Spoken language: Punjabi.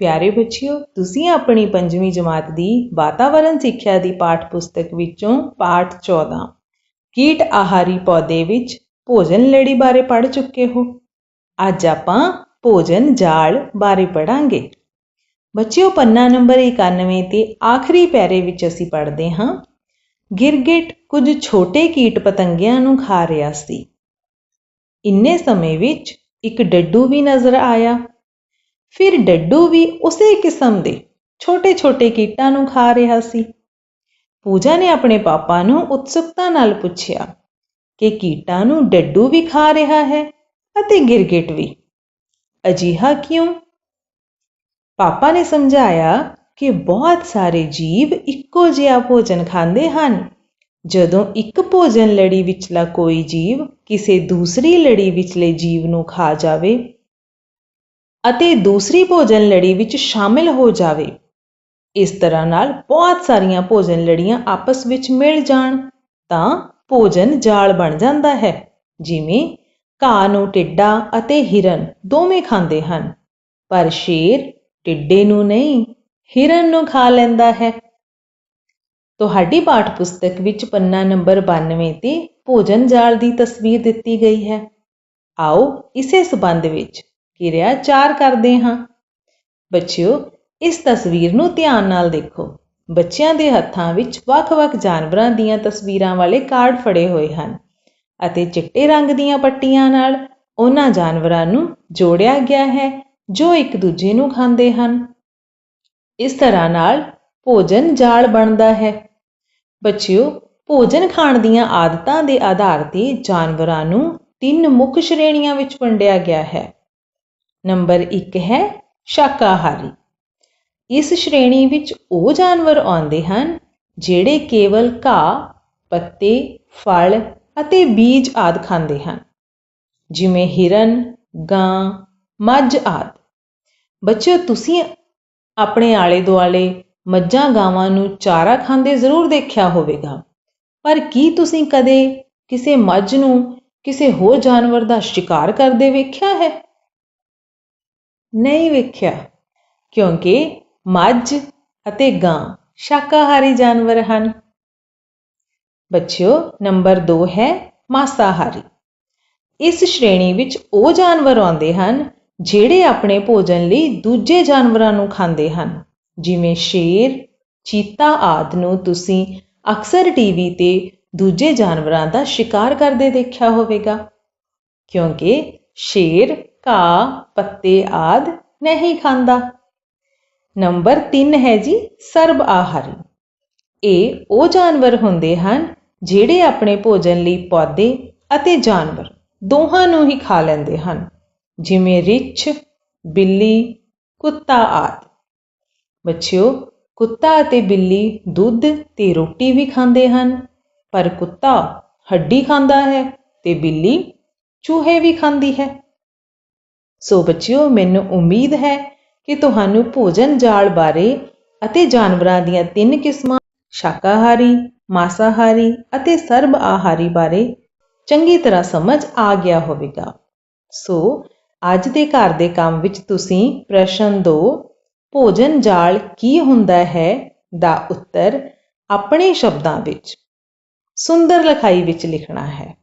ਪਿਆਰੇ ਬੱਚਿਓ, ਤੁਸੀਂ ਆਪਣੀ ਪੰਜਵੀਂ ਜਮਾਤ ਦੀ ਵਾਤਾਵਰਣ ਸਿੱਖਿਆ ਦੀ ਪਾਠ ਪੁਸਤਕ ਵਿੱਚੋਂ ਪਾਠ 14 ਕੀਟ ਆਹਾਰੀ ਪੌਦੇ ਵਿੱਚ ਭੋਜਨ ਲੜੀ ਬਾਰੇ ਪੜ੍ਹ ਚੁੱਕੇ ਹੋ। ਅੱਜ ਆਪਾਂ ਭੋਜਨ ਜਾਲ ਬਾਰੇ ਪੜਾਂਗੇ ਬੱਚਿਓ, ਪੰਨਾ ਨੰਬਰ 91 ਤੇ ਆਖਰੀ ਪੈਰੇ ਵਿੱਚ ਅਸੀਂ ਪੜ੍ਹਦੇ ਹਾਂ, ਗਿਰਗਿਟ ਕੁਝ ਛੋਟੇ ਕੀਟ ਪਤੰਗਿਆਂ ਨੂੰ ਖਾ ਰਿਹਾ ਸੀ। ਇੰਨੇ ਸਮੇਂ ਵਿੱਚ ਇੱਕ ਡੱਡੂ ਵੀ ਨਜ਼ਰ ਆਇਆ। ਫਿਰ ਡੱਡੂ ਵੀ ਉਸੇ ਕਿਸਮ ਦੇ ਛੋਟੇ-ਛੋਟੇ ਕੀਟਾਂ ਨੂੰ ਖਾ ਰਿਹਾ ਸੀ। ਪੂਜਾ ਨੇ ਆਪਣੇ ਪਾਪਾ ਨੂੰ ਉਤਸੁਕਤਾ ਨਾਲ ਪੁੱਛਿਆ ਕਿ ਕੀਟਾਂ ਨੂੰ ਡੱਡੂ ਵੀ ਖਾ ਰਿਹਾ ਹੈ ਅਤੇ ਗਿਰਗਿਟ ਵੀ। ਅਜਿਹਾ ਕਿਉਂ? ਪਾਪਾ ਨੇ ਸਮਝਾਇਆ ਕਿ ਬਹੁਤ ਸਾਰੇ ਜੀਵ ਇੱਕੋ ਜਿਹਾ ਭੋਜਨ ਖਾਂਦੇ ਹਨ। ਜਦੋਂ ਇੱਕ ਭੋਜਨ ਲੜੀ ਵਿਚਲਾ ਕੋਈ ਜੀਵ ਕਿਸੇ ਦੂਸਰੀ ਲੜੀ ਵਿਚਲੇ ਜੀਵ ਨੂੰ ਖਾ ਜਾਵੇ ਅਤੇ ਦੂਸਰੀ ਭੋਜਨ ਲੜੀ ਵਿੱਚ ਸ਼ਾਮਿਲ ਹੋ ਜਾਵੇ। ਇਸ ਤਰ੍ਹਾਂ ਨਾਲ ਬਹੁਤ ਸਾਰੀਆਂ ਭੋਜਨ ਲੜੀਆਂ ਆਪਸ ਵਿੱਚ ਮਿਲ ਜਾਣ ਤਾਂ ਭੋਜਨ ਜਾਲ ਬਣ ਜਾਂਦਾ ਹੈ। ਜਿਵੇਂ ਘਾਹ ਨੂੰ ਟਿੱਡਾ ਅਤੇ ਹਿਰਨ ਦੋਵੇਂ ਖਾਂਦੇ ਹਨ। ਪਰ ਸ਼ੇਰ ਟਿੱਡੇ ਨੂੰ ਨਹੀਂ, ਹਿਰਨ ਨੂੰ ਖਾ ਲੈਂਦਾ ਹੈ। ਤੁਹਾਡੀ ਪਾਠ ਪੁਸਤਕ ਵਿੱਚ ਪੰਨਾ ਨੰਬਰ 92 ਤੇ ਭੋਜਨ ਜਾਲ ਦੀ ਤਸਵੀਰ ਦਿੱਤੀ ਗਈ ਹੈ। ਆਓ, ਇਸੇ ਸਬੰਧ ਵਿੱਚ ਕਿਰਿਆ 4 ਕਰਦੇ ਹਾਂ। ਬੱਚਿਓ, ਇਸ ਤਸਵੀਰ ਨੂੰ ਧਿਆਨ ਨਾਲ ਦੇਖੋ। ਬੱਚਿਆਂ ਦੇ ਹੱਥਾਂ ਵਿੱਚ ਵੱਖ-ਵੱਖ ਜਾਨਵਰਾਂ ਦੀਆਂ ਤਸਵੀਰਾਂ ਵਾਲੇ ਕਾਰਡ ਫੜੇ ਹੋਏ ਹਨ ਅਤੇ ਚਿੱਟੇ ਰੰਗ ਦੀਆਂ ਪੱਟੀਆਂ ਨਾਲ ਉਹਨਾਂ ਜਾਨਵਰਾਂ ਨੂੰ ਜੋੜਿਆ ਗਿਆ ਹੈ ਜੋ ਇੱਕ ਦੂਜੇ ਨੂੰ ਖਾਂਦੇ ਹਨ। ਇਸ ਤਰ੍ਹਾਂ ਨਾਲ ਭੋਜਨ ਜਾਲ ਬਣਦਾ ਹੈ। ਬੱਚਿਓ, ਭੋਜਨ ਖਾਣ ਦੀਆਂ ਆਦਤਾਂ ਦੇ ਆਧਾਰ ਤੇ ਜਾਨਵਰਾਂ ਨੂੰ ਤਿੰਨ ਮੁੱਖ ਸ਼੍ਰੇਣੀਆਂ ਵਿੱਚ ਵੰਡਿਆ ਗਿਆ ਹੈ। ਨੰਬਰ 1 ਹੈ ਸ਼ਾਕਾਹਾਰੀ। ਇਸ ਸ਼੍ਰੇਣੀ ਵਿੱਚ ਉਹ ਜਾਨਵਰ ਆਉਂਦੇ ਹਨ ਜਿਹੜੇ ਕੇਵਲ ਘਾਹ, ਪੱਤੇ, ਫਲ ਅਤੇ ਬੀਜ ਆਦਿ ਖਾਂਦੇ ਹਨ। ਜਿਵੇਂ ਹਿਰਨ, ਗਾਂ, ਮੱਝ ਆਦਿ। ਬੱਚਿਓ, ਤੁਸੀਂ ਆਪਣੇ ਆਲੇ ਦੁਆਲੇ ਮੱਝਾਂ, ਗਾਵਾਂ ਨੂੰ ਚਾਰਾ ਖਾਂਦੇ ਜ਼ਰੂਰ ਦੇਖਿਆ ਹੋਵੇਗਾ। ਪਰ ਕੀ ਤੁਸੀਂ ਕਦੇ ਕਿਸੇ ਮੱਝ ਨੂੰ ਕਿਸੇ ਹੋਰ ਜਾਨਵਰ ਦਾ ਸ਼ਿਕਾਰ ਕਰਦੇ ਵੇਖਿਆ ਹੈ? ਨਹੀਂ ਵੇਖਿਆ, ਕਿਉਂਕਿ ਮੱਝ ਅਤੇ ਗਾਂ ਸ਼ਾਕਾਹਾਰੀ ਜਾਨਵਰ ਹਨ। ਬੱਚਿਓ, ਨੰਬਰ 2 ਹੈ ਮਾਸਾਹਾਰੀ। ਇਸ ਸ਼੍ਰੇਣੀ ਵਿੱਚ ਉਹ ਜਾਨਵਰ ਆਉਂਦੇ ਹਨ, ਜਿਹੜੇ ਆਪਣੇ ਭੋਜਨ ਲਈ ਦੂਜੇ ਜਾਨਵਰਾਂ ਨੂੰ ਖਾਂਦੇ ਹਨ। ਜਿਵੇਂ ਸ਼ੇਰ, ਚੀਤਾ ਆਦਿ ਨੂੰ ਤੁਸੀਂ ਅਕਸਰ ਟੀਵੀ ਤੇ ਦੂਜੇ ਜਾਨਵਰਾਂ ਦਾ ਸ਼ਿਕਾਰ ਕਰਦੇ ਦੇਖਿਆ ਹੋਵੇਗਾ। ਕਿਉਂਕਿ ਸ਼ੇਰ ਘਾਹ, ਪੱਤੇ ਆਦ ਨਹੀਂ ਖਾਂਦਾ। ਨੰਬਰ 3 ਹੈ ਜੀ, ਸਰਬ ਆਹਾਰੀ। ਇਹ ਉਹ ਜਾਨਵਰ ਹੁੰਦੇ ਹਨ ਜਿਹੜੇ ਆਪਣੇ ਭੋਜਨ ਲਈ ਪੌਦੇ ਅਤੇ ਜਾਨਵਰ ਦੋਹਾਂ ਨੂੰ ਹੀ ਖਾ ਲੈਂਦੇ ਹਨ, ਜਿਵੇਂ ਰਿਛ, ਬਿੱਲੀ, ਕੁੱਤਾ ਆਦਿ। ਬੱਚਿਓ, ਕੁੱਤਾ ਅਤੇ ਬਿੱਲੀ ਦੁੱਧ ਤੇ ਰੋਟੀ ਵੀ ਖਾਂਦੇ ਹਨ, ਪਰ ਕੁੱਤਾ ਹੱਡੀ ਖਾਂਦਾ ਹੈ ਤੇ ਬਿੱਲੀ ਚੂਹੇ ਵੀ ਖਾਂਦੀ ਹੈ। ਸੋ ਬੱਚਿਓ, ਮੈਨੂੰ ਉਮੀਦ ਹੈ ਕਿ ਤੁਹਾਨੂੰ ਭੋਜਨ ਜਾਲ ਬਾਰੇ ਅਤੇ ਜਾਨਵਰਾਂ ਦੀਆਂ ਤਿੰਨ ਕਿਸਮਾਂ ਸ਼ਾਕਾਹਾਰੀ, ਮਾਸਾਹਾਰੀ ਅਤੇ ਸਰਬ ਆਹਾਰੀ ਬਾਰੇ ਚੰਗੀ ਤਰ੍ਹਾਂ ਸਮਝ ਆ ਗਿਆ ਹੋਵੇਗਾ। ਸੋ ਅੱਜ ਦੇ ਘਰ ਦੇ ਕੰਮ ਵਿੱਚ ਤੁਸੀਂ ਪ੍ਰਸ਼ਨ 2 ਭੋਜਨ ਜਾਲ ਕੀ ਹੁੰਦਾ ਹੈ? ਦਾ ਉੱਤਰ ਆਪਣੇ ਸ਼ਬਦਾਂ ਵਿੱਚ, ਸੁੰਦਰ ਲਿਖਾਈ ਵਿੱਚ ਲਿਖਣਾ ਹੈ।